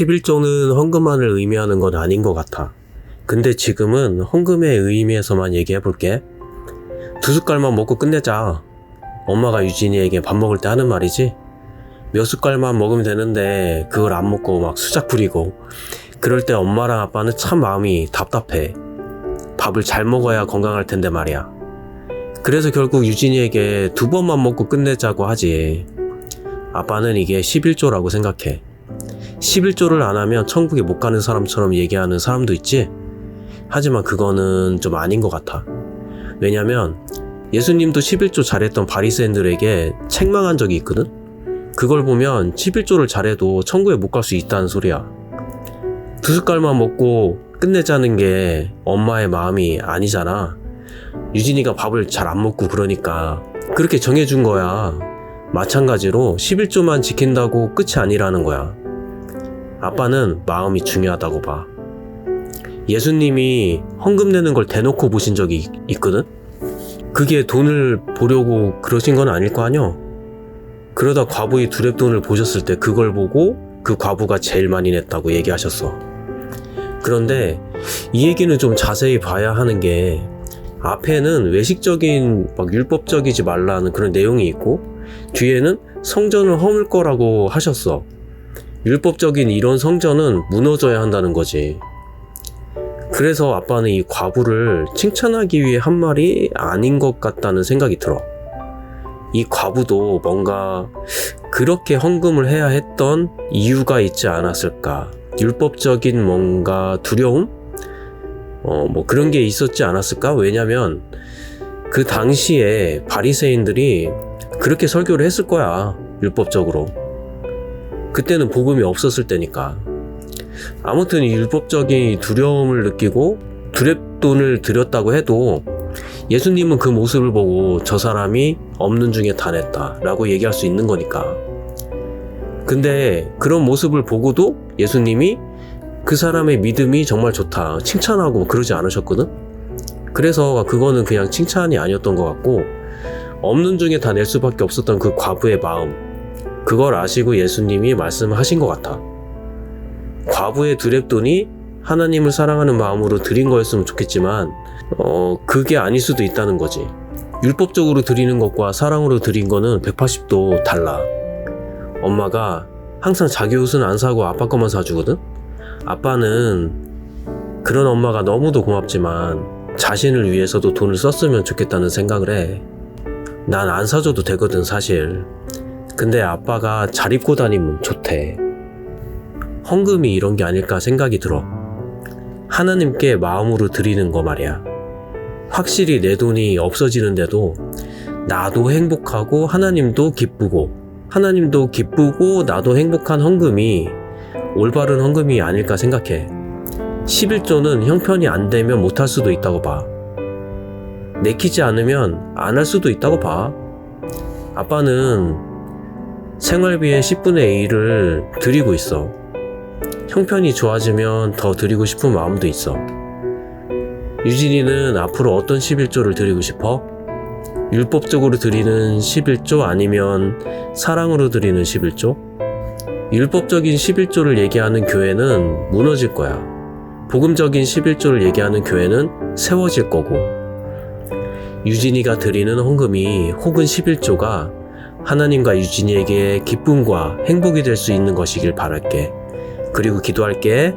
11조는 헌금만을 의미하는 건 아닌 것 같아. 근데 지금은 헌금의 의미에서만 얘기해 볼게. 두 숟갈만 먹고 끝내자. 엄마가 유진이에게 밥 먹을 때 하는 말이지. 몇 숟갈만 먹으면 되는데 그걸 안 먹고 막 수작 부리고 그럴 때 엄마랑 아빠는 참 마음이 답답해. 밥을 잘 먹어야 건강할 텐데 말이야. 그래서 결국 유진이에게 두 번만 먹고 끝내자고 하지. 아빠는 이게 11조라고 생각해. 11조를 안 하면 천국에 못 가는 사람처럼 얘기하는 사람도 있지? 하지만 그거는 좀 아닌 것 같아. 왜냐면 예수님도 11조 잘했던 바리새인들에게 책망한 적이 있거든? 그걸 보면 11조를 잘해도 천국에 못 갈 수 있다는 소리야. 두 숟갈만 먹고 끝내자는 게 엄마의 마음이 아니잖아. 유진이가 밥을 잘 안 먹고 그러니까 그렇게 정해준 거야. 마찬가지로 11조만 지킨다고 끝이 아니라는 거야. 아빠는 마음이 중요하다고 봐. 예수님이 헌금 내는 걸 대놓고 보신 적이 있- 있거든? 그게 돈을 보려고 그러신 건 아닐 거 아니야? 그러다 과부의 두랩돈을 보셨을 때 그걸 보고 그 과부가 제일 많이 냈다고 얘기하셨어. 그런데 이 얘기는 좀 자세히 봐야 하는 게 앞에는 외식적인 막 율법적이지 말라는 그런 내용이 있고 뒤에는 성전을 허물 거라고 하셨어. 율법적인 이런 성전은 무너져야 한다는 거지. 그래서 아빠는 이 과부를 칭찬하기 위해 한 말이 아닌 것 같다는 생각이 들어. 이 과부도 뭔가 그렇게 헌금을 해야 했던 이유가 있지 않았을까. 율법적인 뭔가 두려움? 어, 뭐 그런 게 있었지 않았을까? 왜냐면 그 당시에 바리새인들이 그렇게 설교를 했을 거야. 율법적으로. 그때는 복음이 없었을 때니까. 아무튼 이 율법적인 두려움을 느끼고 두렵돈을 드렸다고 해도 예수님은 그 모습을 보고 저 사람이 없는 중에 다 냈다 라고 얘기할 수 있는 거니까. 근데 그런 모습을 보고도 예수님이 그 사람의 믿음이 정말 좋다. 칭찬하고 그러지 않으셨거든? 그래서 그거는 그냥 칭찬이 아니었던 것 같고, 없는 중에 다 낼 수밖에 없었던 그 과부의 마음. 그걸 아시고 예수님이 말씀하신 것 같아. 과부의 두랩돈이 하나님을 사랑하는 마음으로 드린 거였으면 좋겠지만, 어, 그게 아닐 수도 있다는 거지. 율법적으로 드리는 것과 사랑으로 드린 거는 180도 달라. 엄마가 항상 자기 옷은 안 사고 아빠 것만 사주거든? 아빠는 그런 엄마가 너무도 고맙지만 자신을 위해서도 돈을 썼으면 좋겠다는 생각을 해. 난 안 사줘도 되거든, 사실. 근데 아빠가 잘 입고 다니면 좋대. 헌금이 이런 게 아닐까 생각이 들어. 하나님께 마음으로 드리는 거 말이야. 확실히 내 돈이 없어지는데도 나도 행복하고 하나님도 기쁘고 하나님도 기쁘고 나도 행복한 헌금이 올바른 헌금이 아닐까 생각해. 11조는 형편이 안 되면 못할 수도 있다고 봐. 내키지 않으면 안 할 수도 있다고 봐. 아빠는 생활비의 10분의 1을 드리고 있어. 형편이 좋아지면 더 드리고 싶은 마음도 있어. 유진이는 앞으로 어떤 11조를 드리고 싶어? 율법적으로 드리는 11조 아니면 사랑으로 드리는 11조? 율법적인 11조를 얘기하는 교회는 무너질 거야. 복음적인 11조를 얘기하는 교회는 세워질 거고. 유진이가 드리는 헌금이 혹은 11조가 하나님과 유진이에게 기쁨과 행복이 될 수 있는 것이길 바랄게. 그리고 기도할게.